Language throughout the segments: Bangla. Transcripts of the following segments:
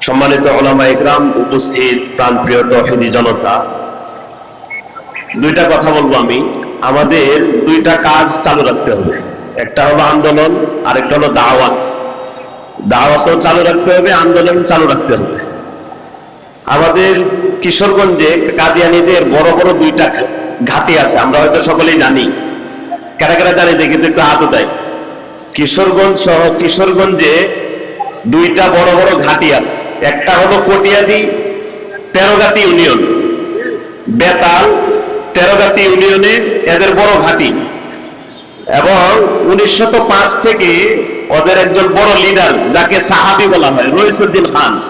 সম্মানিত ওলামা ইকরাম, উপস্থিত প্রাণপ্রিয় তহিদি জনতা। দুইটা কথা বলব আমি। আমাদের দুইটা কাজ চালু রাখতে হবে। একটা হলো আন্দোলন, আরেকটা হলো দাওয়াত। দাওয়াতও চালু রাখতে হবে, আন্দোলন চালু রাখতে হবে। আমাদের কিশোরগঞ্জে কাদিয়ানিদের বড় বড় দুইটা ঘাটি আছে, আমরা হয়তো সকলেই জানি। কারা কারা জানি দেখি তো একটু হাত দেয়। কিশোরগঞ্জ সহ কিশোরগঞ্জে দুইটা বড় বড় ঘাটি আছে। একটা হলো কটিয়াদি, তেরোগাতি ইউনিয়ন। বেতাল, তেরোগাতি ইউনিয়নে এদের বড় ঘাটি। এবং উনিশশো পাঁচ থেকে ওদের একজন বড় লিডার যাকে সাহাবি বলা হয়, রইসুদ্দিন খান,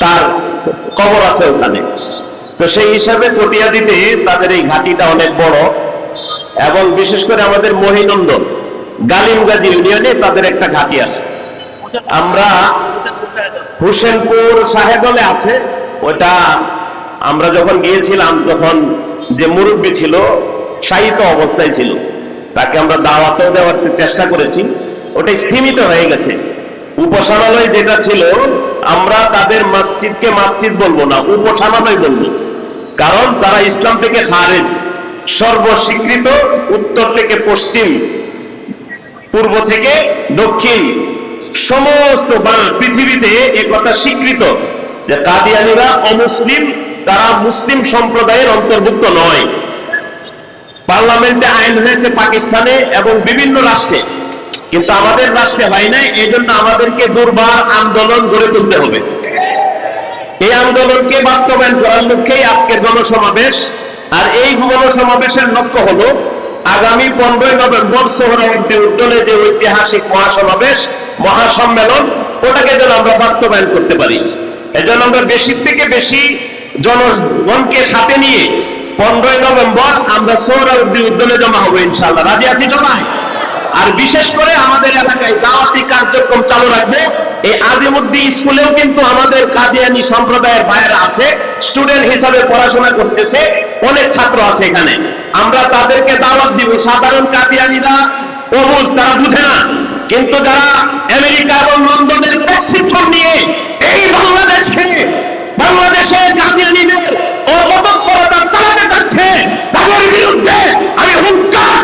তার কবর আছে ওখানে। তো সেই হিসাবে কটিয়াদিতে তাদের এই ঘাঁটিটা অনেক বড়। এবং বিশেষ করে আমাদের মহিনন্দন, গালিমগাজী ইউনিয়নে তাদের একটা ঘাঁটি আছে। আমরা হুসেনপুর সাহেবলে আছে, ওটা আমরা যখন গিয়েছিলাম তখন যে মুরব্বী ছিল, শায়িত অবস্থায় ছিল। তাকে আমরা দাওয়াতও দেওয়ার চেষ্টা করেছি। ওটা স্থিমিত হয়ে গেছে। উপাসনালয় যেটা ছিল, আমরা তাদের মসজিদকে মসজিদ বলব না, উপাসনালয় বলব। কারণ তারা ইসলাম থেকে খারেজ, সর্বস্বীকৃত, উত্তর থেকে পশ্চিম, পূর্ব থেকে দক্ষিণ। সমস্ত পৃথিবীতে এ কথা স্বীকৃত যে কাদিয়ানিরা অমুসলিম, তারা মুসলিম সম্প্রদায়ের অন্তর্ভুক্ত নয়। পার্লামেন্টে আইন হয়েছে পাকিস্তানে এবং বিভিন্ন রাষ্ট্রে। কিন্তু আমাদের রাষ্ট্রে হয় নাই এই জন্য আমাদেরকে দুর্বার আন্দোলন গড়ে তুলতে হবে। এই আন্দোলনকে বাস্তবায়ন করার লক্ষ্যেই আজকের গণসমাবেশ। আর এই গণসমাবেশের লক্ষ্য হলো, আগামী পনেরোই নভেম্বর সোহরাওয়ার্দী উদ্যানে যে ঐতিহাসিক মহাসমাবেশ মহাসম্মেলন, ওটাকে যেন আমরা বাস্তবায়ন করতে পারি। এজন্য আমরা বেশি থেকে বেশি জনগণকে সাথে নিয়ে পনেরোই নভেম্বর আমরা সোহরাওয়ার্দী উদ্যানে জমা হব ইনশাল্লাহ রাজি আছি জমায় আর বিশেষ করে আমাদের এলাকায় দাওয়াতি কার্যক্রম চালু রাখবে। এই আজিমুদ্দি স্কুলেও কিন্তু আমাদের কাদিয়ানি সম্প্রদায়ের ভাইয়েরা আছে, স্টুডেন্ট হিসাবে পড়াশোনা করতেছে, অনেক ছাত্র আছে এখানে। আমরা তাদেরকে দাওয়াত দিব। সাধারণ কাদিয়ানিরা অবুজ, তারা বুঝে না। কিন্তু যারা আমেরিকা এবং লন্ডনের প্রশিক্ষণ নিয়ে এই বাংলাদেশকে বাংলাদেশের কাদিয়ানিদের অপতৎপরতা চালাতে চাচ্ছে, তাদের বিরুদ্ধে আমি হুঙ্কার